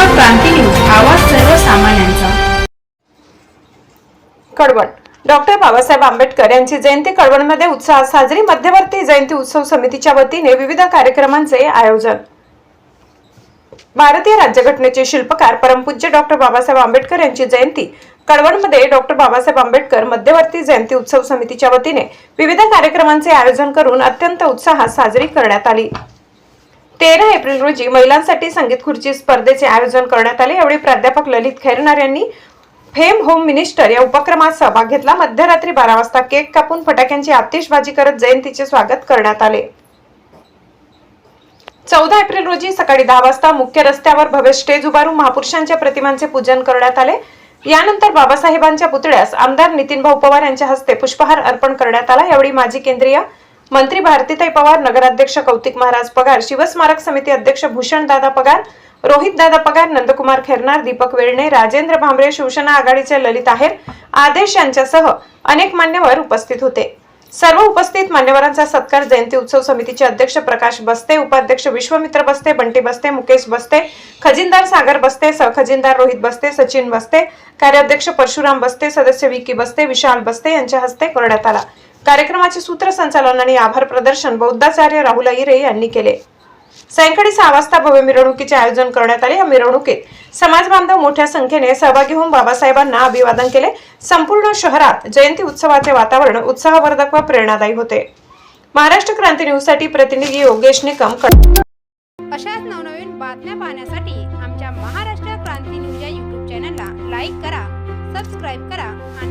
Maharashtra doctor Babasaheb Ambedkar यांची जयंती कळवणमध्ये उत्साहात साजरी. मध्यवर्ती जयंती उत्सव समितीच्या वतीने विविध कार्यक्रमांचे आयोजन. भारतीय राज्यघटनेचे शिल्पकार परमपूज्य डॉक्टर बाबासाहेब आंबेडकर यांची जयंती. कळवणमध्ये डॉक्टर बाबासाहेब आंबेडकर मध्यवर्ती जयंती उत्सव समितीच्या वतीने विविध कार्यक्रमांचे आयोजन करून अत्यंत उत्साहात साजरी करण्यात आली. तेरा एप्रिल रोजी महिलांसाठी संगीत खुर्ची स्पर्धेचे आयोजन करण्यात आले. यावेळी प्राध्यापक ललित खैरनार यांनी फेम होम मिनिस्टर या उपक्रमात सहभाग घेतला. मध्यरात्री बारा वाजता केक कापून फटाक्यांची आतिषबाजी करत जयंतीचे स्वागत करण्यात आले. चौदा एप्रिल रोजी सकाळी दहा वाजता मुख्य रस्त्यावर भव्य स्टेज उभारून महापुरुषांच्या प्रतिमांचे पूजन करण्यात आले. यानंतर बाबासाहेबांच्या पुतळ्यास आमदार नितीन भाऊ पवार यांच्या हस्ते पुष्पहार अर्पण करण्यात आला. यावेळी माजी केंद्रीय मंत्री भारतीताई पवार नगराध्यक्ष कौतिक महाराज पगार शिवस्मारक समिती अध्यक्ष भूषण दादा पगार रोहित दादा पगार नंदकुमार खेरनार दीपक वेळणे राजेंद्र भांबरे शिवसेना आघाडीचे ललित आहेर आदेश यांच्यासह अनेक मान्यवर उपस्थित होते. सर्व उपस्थित मान्यवरांचा सत्कार जयंती उत्सव समितीचे अध्यक्ष प्रकाश बस्ते उपाध्यक्ष विश्वमित्र बस्ते बंटी बस्ते मुकेश बस्ते खजिनदार सागर बस्ते सहखजिनदार रोहित बस्ते सचिन बस्ते कार्याध्यक्ष परशुराम बस्ते सदस्य विकी बस्ते विशाल बस्ते यांच्या हस्ते करण्यात आला. कार्यक्रमाचे सूत्रसंचालन आणि आभार प्रदर्शन बौद्धाचार्य राहुल अहिरे यांनी केले. सायंकाळी सहा वाजता भव्य मिरवणुकीचे आयोजन करण्यात आले. या मिरवणुकीत समाज बांधव मोठ्या संख्येने सहभागी होऊन बाबासाहेबांना अभिवादन केले. संपूर्ण शहरात जयंती उत्सवाचे वातावरण उत्साहवर्धक व प्रेरणादायी होते. महाराष्ट्र क्रांती न्यूजसाठी प्रतिनिधी योगेश निकम कड- अशाच नवनवीन बातम्या पाहण्यासाठी आमच्या महाराष्ट्र क्रांती न्यूज या युट्यूब चॅनलला लाईक करा सबस्क्राईब करा आणि